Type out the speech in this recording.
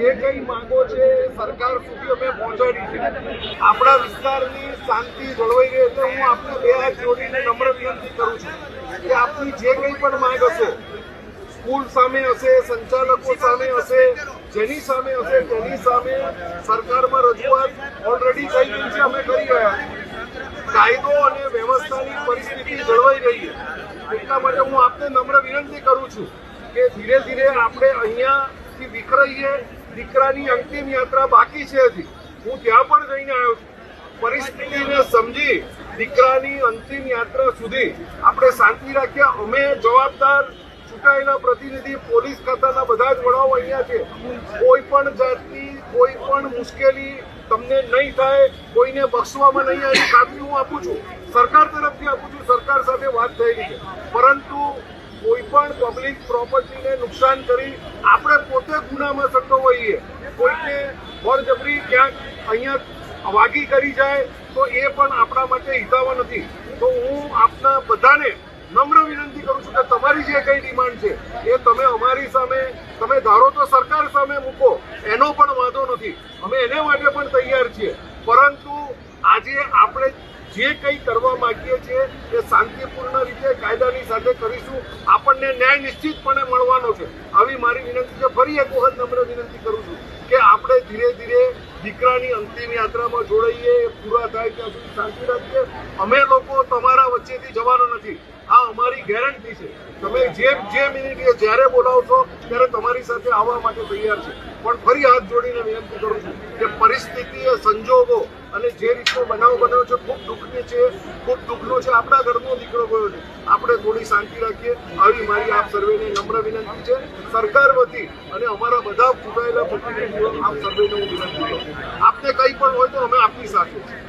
કઈ માંગો છે સરકાર સુધી અમે પહોંચાડી છે. આપણા વિસ્તારની શાંતિ જળવાઈ રહે એટલે હું આપને બે હાથ જોડીને નમ્ર વિનંતી કરું છું કે આપની જે કંઈ પણ માંગ હશે, સ્કૂલ સામે હશે, સંચાલકો સામે હશે, જેની સામે હશે તેની સામે સરકારમાં રજૂઆત ઓલરેડી થઈ ગઈ છે, અમે કરી રહ્યા કાયદો અને વ્યવસ્થાની પરિસ્થિતિ જળવાઈ રહી છે. એટલા માટે હું આપને નમ્ર વિનંતી કરું છું કે ધીરે ધીરે આપણે અહીંયાથી વિખરાઈએ દીકરાની અંતિમ યાત્રા બાકી છે હજી. હું ત્યાં પણ જઈને આવ્યો છું. પરિસ્થિતિને સમજી દીકરાની અંતિમ યાત્રા સુધી આપણે શાંતિ રાખ્યા. અમે જવાબદાર ચૂંટાયેલા પ્રતિનિધિ, પોલીસ ખાતાના બધા જ વડાઓ અહીંયા છે. કોઈ પણ જાતની, કોઈ પણ મુશ્કેલી તમને નહીં થાય, કોઈને બક્ષવામાં નહીં આવી. ખાતરી હું આપું છું. સરકાર તરફથી આપું છું. સરકાર સાથે વાત થયેલી છે. પરંતુ કોઈ પણ પબ્લિક પ્રોપર્ટીને નુકસાન કરી આપણે પોતે ગુનામાં સંડોવાઈએ કોઈને બળજબરી ક્યાંક અહીંયા વાગી કરી જાય, તો એ પણ આપણા માટે હિતાવા નથી. તો હું આપના બધાને નમ્ર વિનંતી કરું છું કે તમારી જે કઈ ડિમાન્ડ છે, એ તમે અમારી સામે, તમે ધારો તો સરકાર સામે મૂકો, એનો પણ વાંધો નથી. અમે એને માટે પણ તૈયાર છીએ. પરંતુ આજે આપણે જે કંઈ કરવા માંગીએ છીએ, એ ન્યાય નિશ્ચિતપણે મળવાનો છે. આવી મારી વિનંતી છે, ફરી એક વખત નમ્ર વિનંતી કરું છું કે આપણે ધીરે ધીરે દીકરાની અંતિમ યાત્રામાં જોડાઈએ પૂરા થાય ત્યાં સુધી શાંતિ રાખીએ. અમે લોકો તમારા વચ્ચેથી જવાનો નથી. આ અમારી ગેરંટી છે. તમે જે જે મિનિટે જ્યારે બોલાવશો ત્યારે તમારી સાથે આવવા માટે તૈયાર છે. પણ ફરી હાથ જોડીને વિનંતી કરું છું કે પરિસ્થિતિ સંજોગો અને જે રીતનો બનાવ બન્યો છે, ખૂબ દુઃખની છે, ખૂબ દુઃખનો છે આપણા ઘરનો દીકરો ગયો છે આપણે થોડી શાંતિ રાખીએ. આવી મારી આપ સર્વેને નમ્ર વિનંતી છે. સરકાર વતી અને અમારા બધા ચૂંટાયેલા પ્રતિનિધિઓ આપ સર્વેને વિનંતી આપને કંઈ પણ હોય તો અમે આપની સાથે